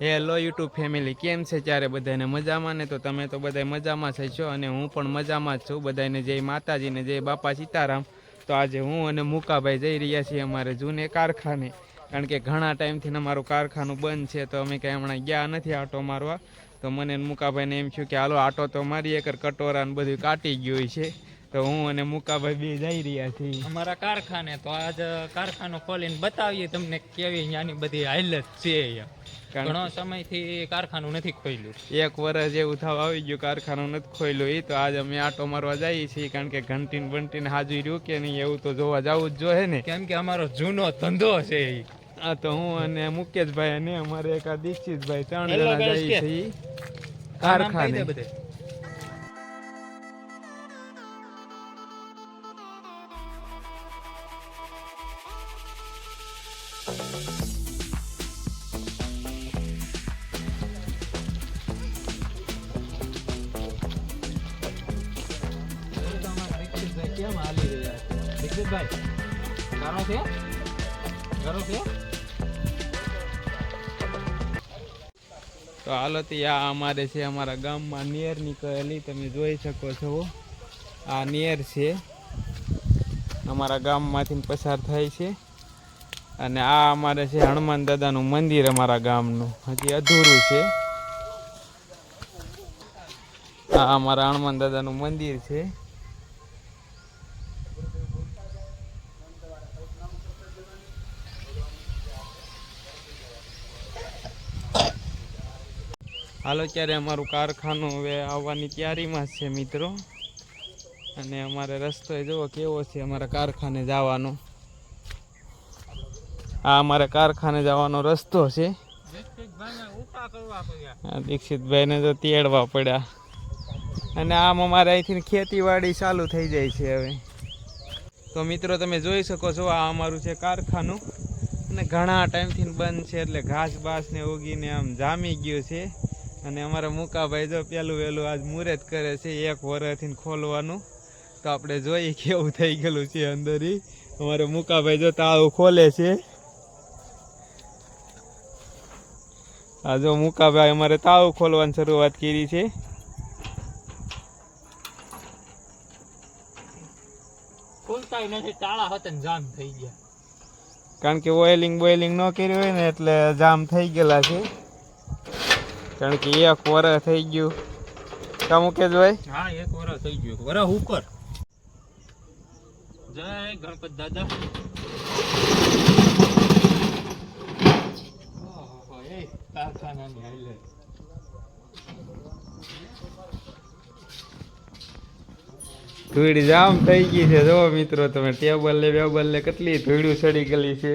Hello YouTube family કેમ છે ત્યારે બધાને મજામાં ને? તો તમે તો બધા મજામાં જ છો અને હું પણ મજામાં જ છું. બધાને જય માતાજી ને જય બાપા સીતારામ. તો આજે હું અને મુકાભાઈ જઈ રહ્યા છીએ અમારે જૂને કારખાને. કારણ કે ઘણા ટાઈમથી અમારું કારખાનું બંધ છે, તો અમે કંઈ હમણાં ગયા નથી આટો મારવા. તો મને મુકાભાઈને એમ થયું કે હાલો, આટો તો મારી એકર કટોરા ને બધું કાટી ગયું છે. તો હું અને મુકાભાઈ બે જઈ રહ્યા છીએ. અમારા કારખાને તો આજ કારખાનો ખોલીને બતાવીએ તમને કેવી અહીંયાની બધી હાલત છે અહીંયા. ઘણો સમયથી કારખાનું નથી ખોલ્યું. એક વર્ષ એવું થવા આવી ગયું કારખાનું નથી ખોલ્યું. એ તો આજ અમે આટો મારવા જઈએ છીએ કારણ કે ઘંટીન બંટીને હાજરી રહ્યું કે નહીં એવું તો જોવા જવું જ જોઈએ ને. કેમ કે અમારો જૂનો ધંધો છે એ આ તો હું અને મુકેશભાઈ અને અમારે એક આ દીક્ષિતભાઈ ત્રણ જણા જઈએ છીએ કારખાને. કેમ હાલી રહ્યા છે? દીક્ષિતભાઈ, ગારો છે? ગારો છે? તો હાલો તે આ અમારે છે અમારા ગામમાં નિયર નીકળેલી તમે જોઈ શકો છો આ નિયર છે અમારા ગામમાંથી પસાર થાય છે અને આ અમારે છે હનુમાન દાદાનું મંદિર અમારા ગામનું હજી અધૂરું છે આ અમારા હનુમાન દાદાનું મંદિર છે હાલો અત્યારે અમારું કારખાનું હવે આવવાની તૈયારીમાં છે મિત્રો. અને અમારે રસ્તો જુઓ કેવો છે અમારા કારખાને જવાનો. આ અમારે કારખાને જવાનો રસ્તો છે. દીક્ષિતભાઈને તો તેડવા પડ્યા. અને આમ અમારે અહીંથી ખેતીવાડી ચાલુ થઈ જાય છે હવે. તો મિત્રો તમે જોઈ શકો છો આ અમારું છે કારખાનું. અને ઘણા ટાઈમથી બંધ છે એટલે ઘાસ બાસને ઉગીને આમ જામી ગયું છે. અને અમારા મુકાભાઈ જો પેલું વહેલું આજ મુહૂર્ત કરે છે એક વર્ષથી ખોલવાનું. તો આપણે જોઈએ કેવું થઈ ગયેલું છે અંદર ઈ. અમારે મુકાભાઈ જો તાળું ખોલે છે. આ જો મુકાભાઈ અમારે તાળું ખોલવાની શરૂઆત કરી છે. ખુલતાય નથી તાળા હતા ને જામ થઈ ગયા. કારણ કે ઓઇલિંગ બોઇલિંગ ન કર્યું હોય ને એટલે જામ થઈ ગયેલા છે. કારણ કે એક વરસ થઈ ગયું. કા મુકેશભાઈ હા એક વરસ થઈ ગયું. વરસ ઉપર. જય ગણપત દાદા. કારખાનાની. ધૂળ જામ થઈ ગઈ છે. જો મિત્રો તમે ટેબલ ને બેબલ ને કેટલી ધૂળું સડી ગયેલી છે.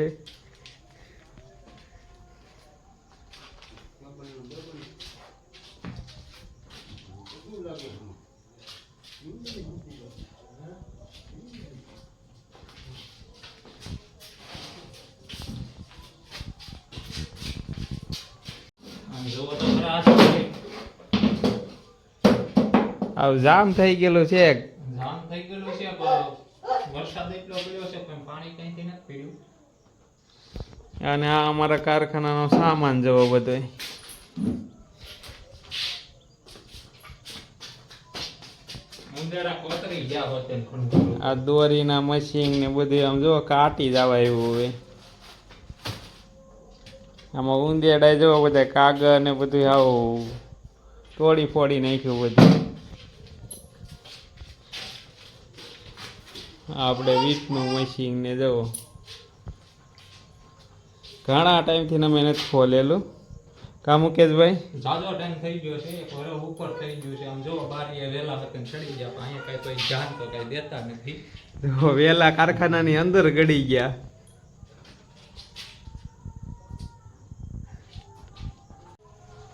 આવું જામ થઈ ગયેલું છે. જામ થઈ ગયેલું છે વરસાદ એટલો પડ્યો છે પણ પાણી કઈથી નથી પીડ્યું. અને આ અમારા કારખાનાનો સામાન જવો બધો. આ દોરીના મશીન ને બધું આમ જો કાટી જવા એવું હોય આમાં ઉંદેડા જો બધા કાગળ ને બધું આવું તોડી ફોડી નાખ્યું બધું. આપણે વીસનું મશીન ને જો ઘણા ટાઈમથી અમે નથી ખોલેલું. કા મુકેશભાઈ? જાજો ટાઈમ થઈ ગયો છે વરસ ઉપર થઈ ગયું છે. આમ જો બારીએ વેલા હતા ને ચડી ગયા પણ અહીંયા કઈ કોઈ જાન તો કઈ દેતા નથી. જો વેલા કારખાનાની અંદર ગડી ગયા.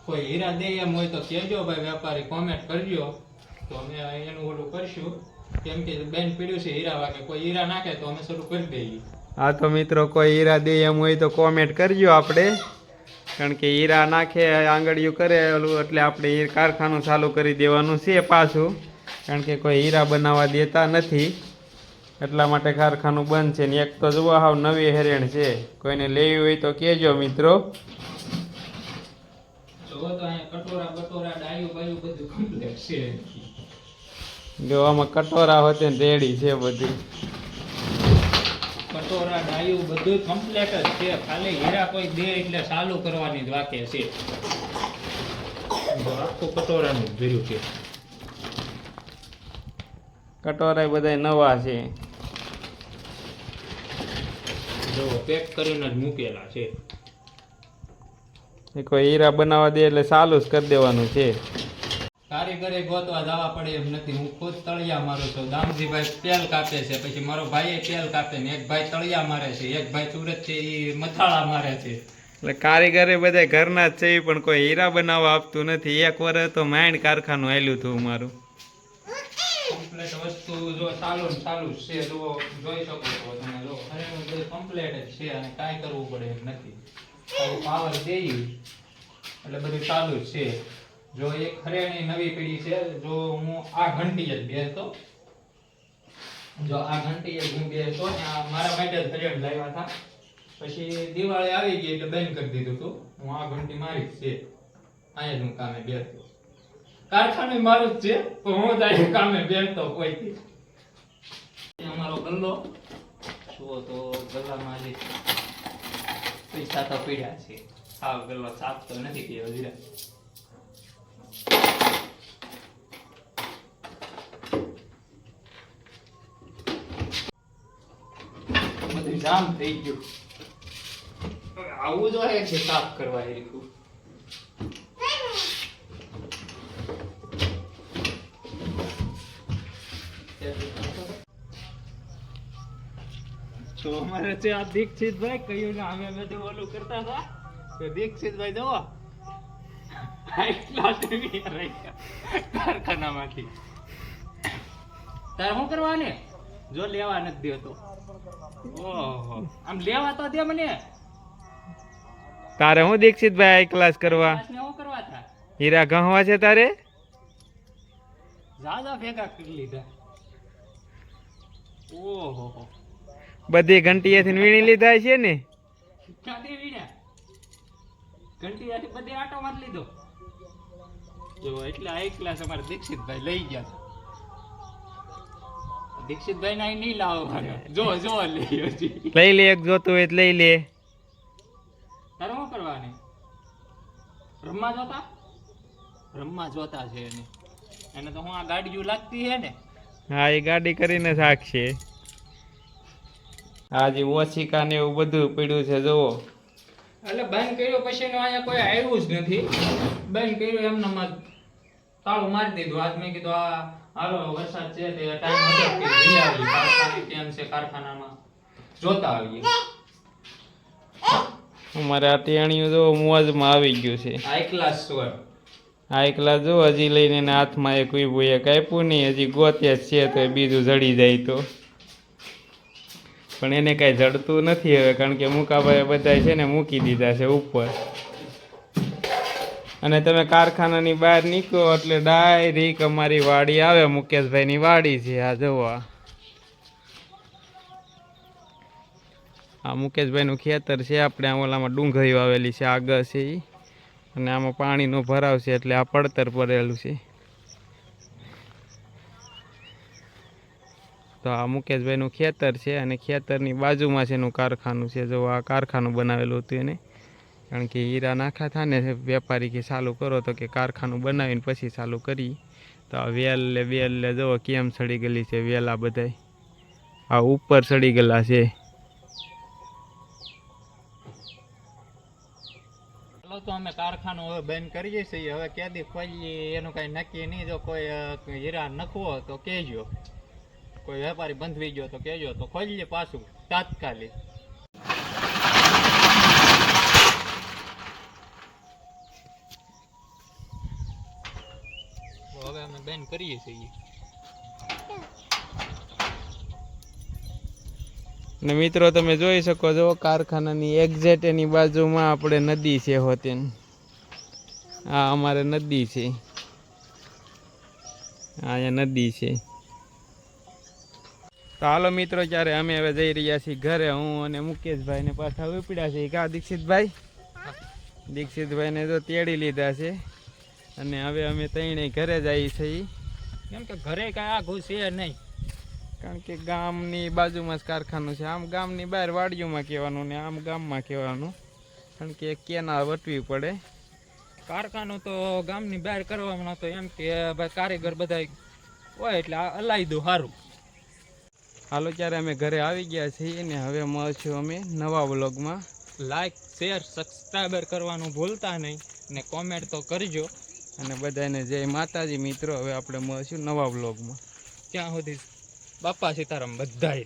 કોઈ હીરા દે એમ હોય તો કહેજો ભાઈ વેપારી કોમેન્ટ કરજો. તો અમે એનું ઓલું કરશું. કેમ કે બેન પીડ્યું છે હીરા વાગે. કોઈ હીરા નાખે તો અમે શરૂ કરી દઈએ. હા તો મિત્રો કોઈ હીરા દે એમ હોય તો કોમેન્ટ કરજો આપણે. કારણ કે હીરા નાખે આંગળીયું કરે ઓલું એટલે આપણે કારખાનું ચાલુ કરી દેવાનું છે પાછું. કારણ કે કોઈ હીરા બનાવવા દેતા નથી. એટલા માટે કારખાનું બંધ છે ને એક તો જુઓ હાવ નવી હેરેણ છે. કોઈને લેવી હોય તો કહેજો મિત્રો. જો તો અહીંયા કટોરા બટોરા ડાયું બાયું બધું કમ્પ્લેટ છે. જો આમાં કટોરા હોતે રેડી છે બધી. કટોરા ડાયું બધું કમ્પ્લેટ જ છે. ખાલી હીરા કોઈ દે એટલે ચાલુ કરવાની જ વાકે છે. આખું કટોરાનું ભર્યું છે. કટોરા બધા નવા છે. જો પેક કરીને જ મૂકેલા છે. કોઈ હીરા બનાવવા દે એટલે ચાલુ જ કરી દેવાનું છે. કારીગરે ગોતવા જવા પડે એમ નથી. હું ખુદ તળિયા મારું છું. દામજીભાઈ પેલ કાપે છે. પછી મારો ભાઈ પેલ કાપે ને એક ભાઈ તળિયા મારે છે. એક ભાઈ સુરત છે એ મથાળા મારે છે. એટલે કારીગરે બધા ઘરના જ છે પણ કોઈ હીરા બનાવવા આપતું નથી. એક વર્ષ તો માઇન્ડ કારખાનું આવેલું હતું મારું. કમ્પ્લેટ વસ્તુ જો ચાલુ ને ચાલુ છે. જો જોઈ શકો છો તમે. જો ખરેખર બધું કમ્પ્લેટ જ છે અને કાંઈ કરવું પડે એમ નથી. પાવર દેઈ એટલે બધું ચાલુ જ છે. જો એક હરિયાણી નવી પેઢી છે, જો હું આ ઘંટી જ બેસતો. જો આ ઘંટી જ હું બેસતો આ મારા માટે જ હરિયાણ લાવ્યા હતા. પછી દિવાળી આવી ગઈ એટલે બંધ કરી દીધું હતું હું આ ઘંટી મારી જ છે. અહીંયા જ હું કામે બેસતો. કારખાને મારું જ છે, પણ હું તારી કામે બેસતો કોઈથી. એ અમારો ગલ્લો. જુઓ તો ગલ્લામાં જે પૈસા તો પીડ્યા છે. સાવ ગલ્લો સાફ તો નથી કર્યો હજી જામ થઈ ગયું. આવું જોઈએ છે સાફ કરવા એ તો અમારે છે આ દીક્ષિતભાઈ કયું નામે અમે બધું ઓલું કરતા હતા. તો દીક્ષિતભાઈ, જુઓ. કારખાનામાંથી. તારે શું કરવાને? જો લેવા નથી દેતો. ઓહો. આમ લેવા તો દે મને. તારે હું દીક્ષિતભાઈ ક્લાસ કરવા? શું કરવા હીરા ગહવા છે તારે? જાજા ભેગા કરી લીધા. ઓહો. બધી ઘંટીએથી વીણી લીધા છે ને? ક્યાંથી વીણ્યા? ઘંટીયાથી બધી આટો મારી લીધો. જો એટલે આ ક્લાસ અમારે દીક્ષિતભાઈ લઈ ગયા હતા. દીક્ષિતભાઈ ના નહીં લાવો જો જો લઈ લે એક જોતું હોય લઈ લે. તારે શું કરવાની? રમવા જોતા? રમવા જોતા છે એને. એને તો હું આ ગાડીઓ લાગતી હે ને. હા એ ગાડી કરીને સાખશે આજે ઓછીકા ને એવું બધું પીડ્યું છે જુઓ. એટલે બંધ કર્યો પછી અહીંયા કોઈ આવ્યું જ નથી. બંધ કર્યું એમને તાળું મારી દીધું. આજ મેં કીધું આ હાલો વરસાદ છે તે ટાઈમ હતો કે જઈ આવી કારખાને કેમ છે કારખાનામાં? જોતા આવીએ. અમારે આ ટેણીયું જો મોજમાં આવી ગયું છે. હાઈ ક્લાસ સ્વર. આ એકલા જો હજી લઈને એના હાથમાં એક ઉભું એક આપ્યું નહીં હજી ગોત્યા છે તો બીજું જડી જાય તો. પણ એને કાંઈ જડતું નથી હવે કારણ કે મુકાભાઈ બધા છે ને મૂકી દીધા છે ઉપર. અને તમે કારખાનાની બહાર નીકળો એટલે ડાયરેક અમારી વાડી આવે, મુકેશભાઈની વાડી છે. આ જોવા આ મુકેશભાઈનું ખેતર છે, આપણે આ ઓલામાં ડુંગળી આવેલી છે, આગળ છે એ અને આમાં પાણીનો ભરાવ છે, એટલે આ પડતર પડેલું છે. તો આ મુકેશભાઈનું ખેતર છે, અને ખેતરની બાજુમાં છે એનું કારખાનું છે. જો આ કારખાનું બનાવેલું હતું એને. કારણ કે હીરા નાખા થાય ને વેપારી કે ચાલુ કરો તો કે કારખાનું બનાવીને પછી ચાલુ કરી. તો આ વેલ લે વેલ લે, જુઓ કેમ સડી ગયેલી છે વેલા બધાય. આ ઉપર સડી ગયેલા છે. તો અમે કારખાનું હવે બંધ કરીએ છીએ હવે ક્યાંથી ખોલીએ, એનું કઈ નક્કી નહીં. જો કોઈ હીરા નખવો તો કહેજો. કોઈ વેપારી બંધવી ગયો તો કહેજો, તો ખોલીએ પાછું, તાત્કાલિક. તો બેન કરીએ છીએ ને મિત્રો, તમે જોઈ શકો છો, કારખાનાની એક્ઝેક્ટ એની બાજુમાં આપણે નદી છે હોતેન આ અમારે નદી છે. અહીંયા નદી છે. તો હાલો મિત્રો ત્યારે અમે હવે જઈ રહ્યા છીએ ઘરે, હું અને મુકેશભાઈ ને પાછા ઉપડ્યા છીએ. કા, દીક્ષિતભાઈ? દીક્ષિતભાઈને તો તેડી લીધા છે. અને હવે અમે ત્રણેય ઘરે જઈએ છીએ. કેમ કે ઘરે કાંઈ આઘું છે નહીં. કારણ કે ગામની બાજુમાં જ કારખાનું છે. આમ ગામની બહાર વાડીઓમાં કહેવાનું ને આમ ગામમાં કહેવાનું. કારણ કે કેનાલ વટવી પડે. કારખાનું તો ગામની બહાર કરવામાં તો એમ કે ભાઈ કારીગર બધા હોય એટલે આ અલાઈ દો સારું હાલો ત્યારે અમે ઘરે આવી ગયા છીએ ને હવે મળશું અમે નવા વ્લોગમાં. લાઈક શેર સબસ્ક્રાઈબર કરવાનું ભૂલતા નહીં ને કોમેન્ટ તો કરજો. અને બધાને જય માતાજી મિત્રો. હવે આપણે મળશું નવા બ્લોગમાં ત્યાં સુધી બાપા સીતારામ બધાય